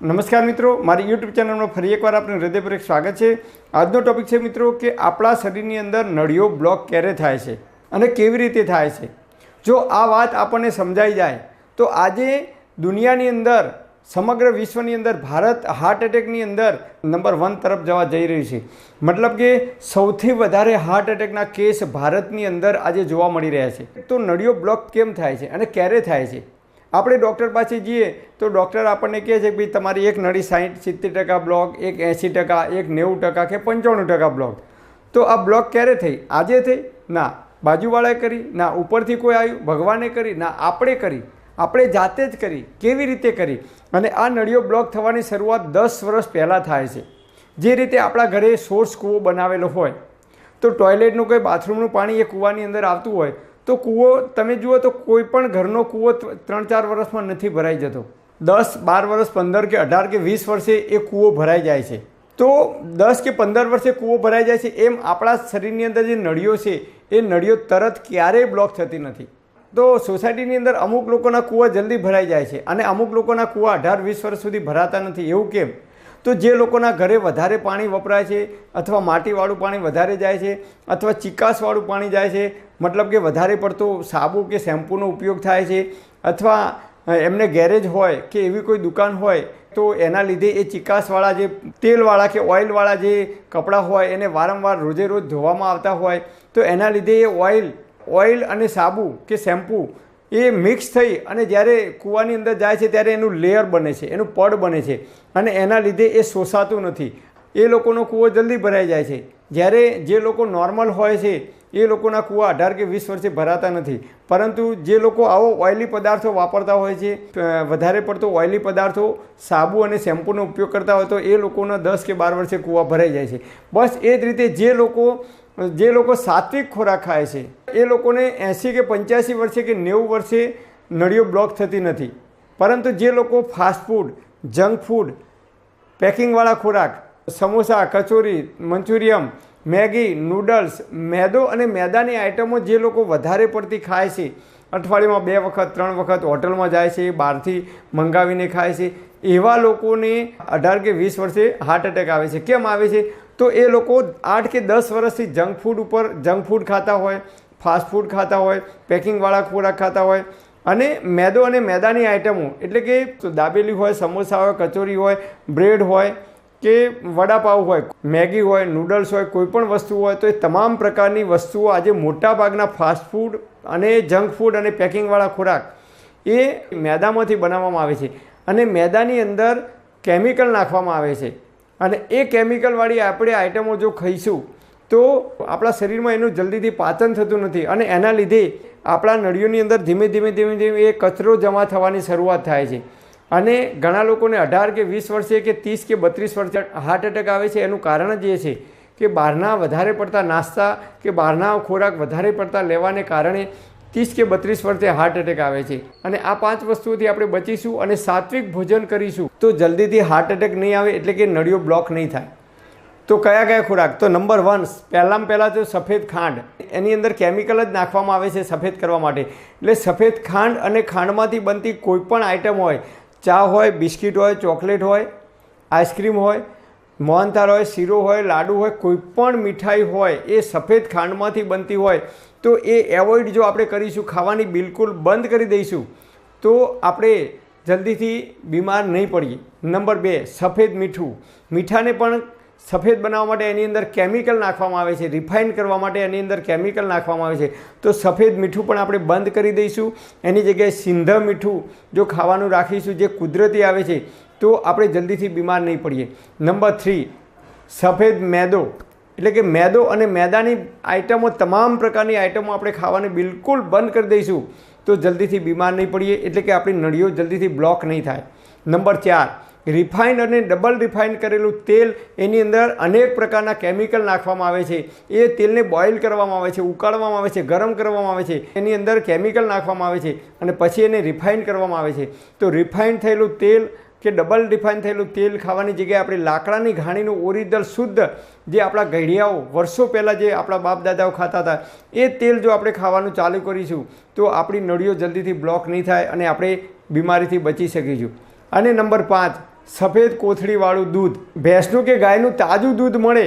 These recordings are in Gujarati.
નમસ્કાર મિત્રો, મારી યુટ્યુબ ચેનલમાં ફરી એકવાર આપનું હૃદયપૂર્વક સ્વાગત છે. આજનો ટોપિક છે મિત્રો કે આપણા શરીરની અંદર નળીઓ બ્લોક ક્યારે થાય છે અને કેવી રીતે થાય છે. જો આ વાત આપણને સમજાઈ જાય, તો આજે દુનિયાની અંદર, સમગ્ર વિશ્વની અંદર, ભારત હાર્ટ એટેકની અંદર નંબર વન તરફ જવા જઈ રહ્યું છે. મતલબ કે સૌથી વધારે હાર્ટ એટેકના કેસ ભારતની અંદર આજે જોવા મળી રહ્યા છે. તો નળીઓ બ્લોક કેમ થાય છે અને ક્યારે થાય છે? આપણે ડૉક્ટર પાસે જઈએ તો ડૉક્ટર આપણને કહે છે કે તમારી એક નળી સાઠ સિત્તેર ટકા બ્લોક, એક એંસી ટકા, એક નેવું ટકા કે પંચાણું ટકા બ્લોક. તો આ બ્લોક ક્યારે થઈ? આજે થઈ? ના. બાજુવાળાએ કરી, ના. ઉપરથી કોઈ આવ્યું? ભગવાને કરી, ના. આપણે કરી. આપણે જાતે જ કરી. કેવી રીતે કરી? અને આ નળીઓ બ્લોક થવાની શરૂઆત દસ વર્ષ પહેલાં થાય છે. જે રીતે આપણા ઘરે સોર્સ કૂવો બનાવેલો હોય. તો ટોયલેટનું કોઈ બાથરૂમનું પાણી એ કૂવાની અંદર આવતું હોય તો કૂવો, તમે જુઓ તો કોઈ પણ ઘરનો કૂવો ત્રણ ચાર વર્ષમાં નથી ભરાઈ જતો. દસ, બાર વર્ષ, પંદર કે અઢાર કે વીસ વર્ષે એ કૂવો ભરાઈ જાય છે. તો દસ કે પંદર વર્ષે કૂવો ભરાઈ જાય છે, એમ આપણા શરીરની અંદર જે નળીઓ છે, એ નળીઓ તરત ક્યારેય બ્લોક થતી નથી. તો સોસાયટીની અંદર અમુક લોકોના કૂવા જલ્દી ભરાઈ જાય છે અને અમુક લોકોના કૂવા અઢાર વીસ વર્ષ સુધી ભરાતા નથી. એવું કેમ? તો જે લોકોના ઘરે વધારે પાણી વપરાય છે અથવા માટીવાળું પાણી વધારે જાય છે અથવા ચિકાસવાળું પાણી જાય છે, મતલબ કે વધારે પડતો સાબુ કે શેમ્પૂનો ઉપયોગ થાય છે અથવા એમને ગેરેજ હોય કે એવી કોઈ દુકાન હોય તો એના લીધે એ ચિકાસવાળા જે તેલવાળા કે ઓઇલવાળા જે કપડાં હોય એને વારંવાર રોજે રોજ ધોવામાં આવતા હોય તો એના લીધે એ ઓઇલ ઓઇલ અને સાબુ કે શેમ્પૂ એ મિક્સ થઈ અને જ્યારે કૂવાની અંદર જાય છે ત્યારે એનું લેયર બને છે, એનું પડ બને છે અને એના લીધે એ શોષાતું નથી. એ લોકોનો કૂવો જલ્દી ભરાઈ જાય છે. જ્યારે જે લોકો નોર્મલ હોય છે, એ લોકોના કૂવા અઢાર કે વીસ વર્ષે ભરાતા નથી. પરંતુ જે લોકો આવો ઓઇલી પદાર્થો વાપરતા હોય છે વધારે પડતો ઓઇલી પદાર્થો, સાબુ અને શેમ્પૂનો ઉપયોગ કરતા હોય તો એ લોકોના દસ કે બાર વર્ષે કૂવા ભરાઈ જાય છે. બસ એ જ રીતે જે લોકો જે લોકો સાત્વિક ખોરાક ખાય છે, એ લોકોને એંસી કે પંચ્યાસી વર્ષે કે નેવું વર્ષે નળીઓ બ્લોક થતી નથી. પરંતુ જે લોકો ફાસ્ટફૂડ જંક ફૂડ પેકિંગવાળા ખોરાક, samosa, kachori, Manchurian, Maggi noodles મેદો અને મેદાની આઇટમો જે લોકો વધારે પડતી ખાય છે, અઠવાડિયામાં બે વખત, ત્રણ વખત હોટલમાં જાય છે, બહારથી મંગાવીને ખાય છે, એવા લોકોને અઢાર કે વીસ વર્ષે હાર્ટ એટેક આવે છે. કેમ આવે છે? તો એ લોકો આઠ કે દસ વર્ષથી જંક ફૂડ ઉપર જંક ફૂડ ખાતા હોય ફાસ્ટ ફૂડ ખાતા હોય પેકિંગવાળા ખોરાક ખાતા હોય. અને મેદો અને મેદાની આઇટમો એટલે કે દાબેલી હોય, સમોસા હોય, કચોરી હોય બ્રેડ હોય, કે વડાપાઉ હોય, મેગી હોય નૂડલ્સ હોય, કોઈ પણ વસ્તુ હોય, તો એ તમામ પ્રકારની વસ્તુઓ આજે મોટાભાગના ફાસ્ટ ફૂડ અને જંક ફૂડ અને પેકિંગવાળા ખોરાક એ મેદામાંથી બનાવવામાં આવે છે. અને મેદાની અંદર કેમિકલ નાખવામાં આવે છે. અને એ કેમિકલવાળી આપણે આઇટમો જો ખાઈશું, તો આપણા શરીરમાં એનું જલ્દીથી પાચન થતું નથી અને એના લીધે આપણા નળીઓની અંદર ધીમે ધીમે ધીમે ધીમે એ કચરો જમા થવાની શરૂઆત થાય છે. અને ઘણા લોકોને અઢાર કે વીસ વર્ષે કે ત્રીસ કે બત્રીસ વર્ષે હાર્ટ એટેક આવે છે, એનું કારણ જ એ છે કે બહારના વધારે પડતા નાસ્તા કે બહારના ખોરાક વધારે પડતા લેવાને કારણે ત્રીસ કે બત્રીસ વર્ષે હાર્ટ એટેક આવે છે. અને આ પાંચ વસ્તુઓથી આપણે બચીશું અને સાત્વિક ભોજન કરીશું. તો જલ્દીથી હાર્ટ એટેક નહીં આવે એટલે કે નળીઓ બ્લોક નહીં થાય. તો કયા કયા ખોરાક? તો નંબર વન પહેલાં પહેલાં તો સફેદ ખાંડ. એની અંદર કેમિકલ જ નાખવામાં આવે છે સફેદ કરવા માટે. એટલે સફેદ ખાંડ અને ખાંડમાંથી બનતી કોઈ પણ આઇટમ હોય, ચા હોય, બિસ્કિટ હોય, ચોકલેટ હોય આઈસ્ક્રીમ હોય મોહનથાળ હોય, શીરો હોય, લાડુ હોય, કોઈ પણ મીઠાઈ હોય, એ સફેદ ખાંડમાંથી બનતી હોય, તો એ એવોઇડ જો આપણે કરીશું, ખાવાની બિલકુલ બંધ કરી દઈશું, તો આપણે જલ્દીથી બીમાર નહીં પડીએ. નંબર બે, સફેદ મીઠું. મીઠાને પણ સફેદ બનાવવા માટે એની અંદર કેમિકલ નાખવામાં આવે છે રિફાઇન કરવા માટે એની અંદર કેમિકલ નાખવામાં આવે છે. તો સફેદ મીઠું પણ આપણે બંધ કરી દઈશું. એની જગ્યાએ સિંધ મીઠું જો ખાવાનું રાખીશું, જે કુદરતી આવે છે તો આપણે જલ્દીથી બીમાર નહીં પડીએ. નંબર થ્રી સફેદ મેદો. એટલે કે મેદો અને મેદાની આઇટમો તમામ પ્રકારની આઇટમો આપણે ખાવાની બિલકુલ બંધ કરી દઈશું. તો જલ્દીથી બીમાર નહીં પડીએ, એટલે કે આપણી નળીઓ જલ્દીથી બ્લોક નહીં થાય. નંબર ચાર રિફાઇન્ડ અને ડબલ રિફાઇન્ડ કરેલું તેલ, એની અંદર અનેક પ્રકારના કેમિકલ નાખવામાં આવે છે. એ તેલને બોઇલ કરવામાં આવે છે, ઉકાળવામાં આવે છે, ગરમ કરવામાં આવે છે. એની અંદર કેમિકલ નાખવામાં આવે છે અને પછી એને રિફાઇન કરવામાં આવે છે. તો રિફાઇન થયેલું તેલ કે ડબલ રિફાઇન થયેલું તેલ ખાવાની જગ્યાએ આપણે લાકડાની ઘાણીનું ઓરિજિનલ શુદ્ધ જે આપણા ઘડિયાઓ વર્ષો પહેલાં જે આપણા બાપ દાદાઓ ખાતા હતા, એ તેલ જો આપણે ખાવાનું ચાલુ કરીશું, તો આપણી નળીઓ જલ્દીથી બ્લોક નહીં થાય અને આપણે બીમારીથી બચી શકીશું. અને નંબર પાંચ, સફેદ કોથળીવાળું દૂધ. ભેંસનું કે ગાયનું તાજું દૂધ મળે?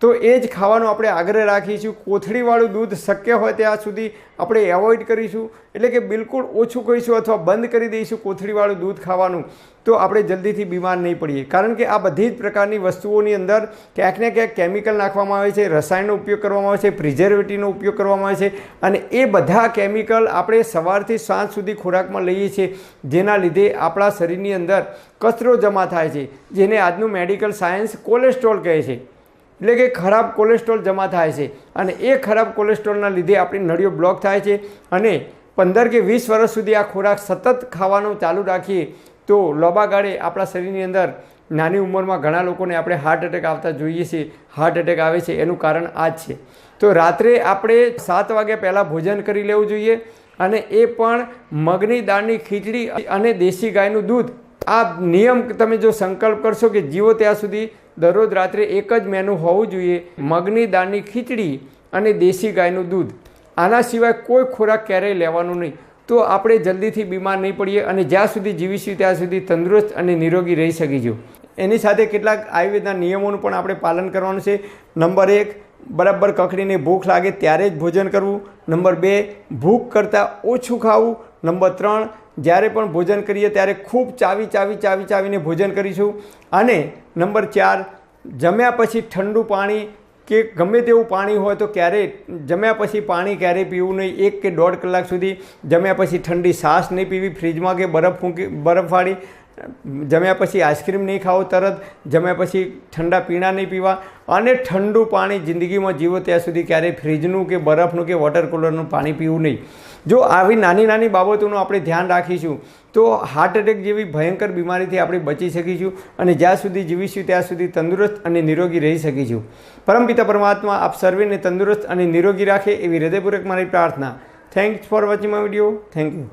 તો એ જ ખાવાનો આપણે આગ્રહ રાખીશું. કોથળીવાળું દૂધ શક્ય હોય ત્યાં સુધી આપણે એવોઇડ કરીશું. એટલે કે બિલકુલ ઓછું કરીશું અથવા બંધ કરી દઈશું કોથળીવાળું દૂધ ખાવાનું. તો આપણે જલ્દીથી બીમાર નહીં પડીએ. કારણ કે આ બધી જ પ્રકારની વસ્તુઓની અંદર ક્યાંક ને ક્યાંક કેમિકલ નાખવામાં આવે છે, રસાયણનો ઉપયોગ કરવામાં આવે છે પ્રિઝર્વેટિવનો ઉપયોગ કરવામાં આવે છે અને એ બધા કેમિકલ આપણે સવારથી સાંજ સુધી ખોરાકમાં લઈએ છીએ, જેના લીધે આપણા શરીરની અંદર કચરો જમા થાય છે, જેને આજનું મેડિકલ સાયન્સ કોલેસ્ટ્રોલ કહે છે. એટલે કે ખરાબ કોલેસ્ટ્રોલ જમા થાય છે. અને એ ખરાબ કોલેસ્ટ્રોલના લીધે આપણી નળીઓ બ્લોક થાય છે અને પંદર કે વીસ વર્ષ સુધી આ ખોરાક સતત ખાવાનું ચાલુ રાખીએ તો લોબાગાળે ગાળે આપણા શરીરની અંદર નાની ઉંમરમાં ઘણા લોકોને આપણે હાર્ટ એટેક આવતા જોઈએ છીએ હાર્ટ એટેક આવે છે. એનું કારણ આ જ છે. તો રાત્રે આપણે સાત વાગ્યા પહેલાં ભોજન કરી લેવું જોઈએ અને એ પણ મગની દાળની ખીચડી અને દેશી ગાયનું દૂધ. આ નિયમ તમે જો સંકલ્પ કરશો કે જીવો ત્યાં સુધી દરરોજ રાત્રે એક જ મેનુ હોવું જોઈએ, મગની દાળની ખીચડી અને દેશી ગાયનું દૂધ. આના સિવાય કોઈ ખોરાક ક્યારેય લેવાનું નહીં. તો આપણે જલ્દીથી બીમાર નહીં પડીએ અને જ્યાં સુધી જીવીશું ત્યાં સુધી તંદુરસ્ત અને નિરોગી રહી શકીશું. એની સાથે કેટલાક આયુર્વેદના નિયમોનું પણ આપણે પાલન કરવાનું છે. નંબર એક, બરાબર કકડીને ભૂખ લાગે ત્યારે જ ભોજન કરવું. નંબર બે, ભૂખ કરતાં ઓછું ખાવું. નંબર ત્રણ, જ્યારે પણ ભોજન કરીએ ત્યારે ખૂબ ચાવી ચાવી ચાવી, ચાવીને ભોજન કરીશું. અને નંબર ચાર, જમ્યા પછી ઠંડુ પાણી કે ગમે તેવું પાણી હોય તો ક્યારેય, જમ્યા પછી પાણી ક્યારેય પીવું નહીં. એક કે દોઢ કલાક સુધી જમ્યા પછી ઠંડી સાસ નહીં પીવી, ફ્રીજમાં કે બરફ ફૂંકી બરફવાળી જમ્યા પછી આઈસ્ક્રીમ નહીં ખાવો તરત, જમ્યા પછી ઠંડા પીણા નહીં પીવા. અને ઠંડુ પાણી જિંદગીમાં જીવો ત્યાં સુધી ક્યારેય ફ્રીજનું કે બરફનું કે વોટર કુલરનું પાણી પીવું નહીં. જો આવી નાની નાની બાબતોનું આપણે ધ્યાન રાખીશું, તો હાર્ટ એટેક જેવી ભયંકર બીમારીથી આપણે બચી શકીશું અને જ્યાં સુધી જીવીશું ત્યાં સુધી તંદુરસ્ત અને નિરોગી રહી શકીશું. પરમપિતા પરમાત્મા, આપ સર્વેને તંદુરસ્ત અને નિરોગી રાખે એવી હૃદયપૂર્વક મારી પ્રાર્થના. Thanks for watching my video thank you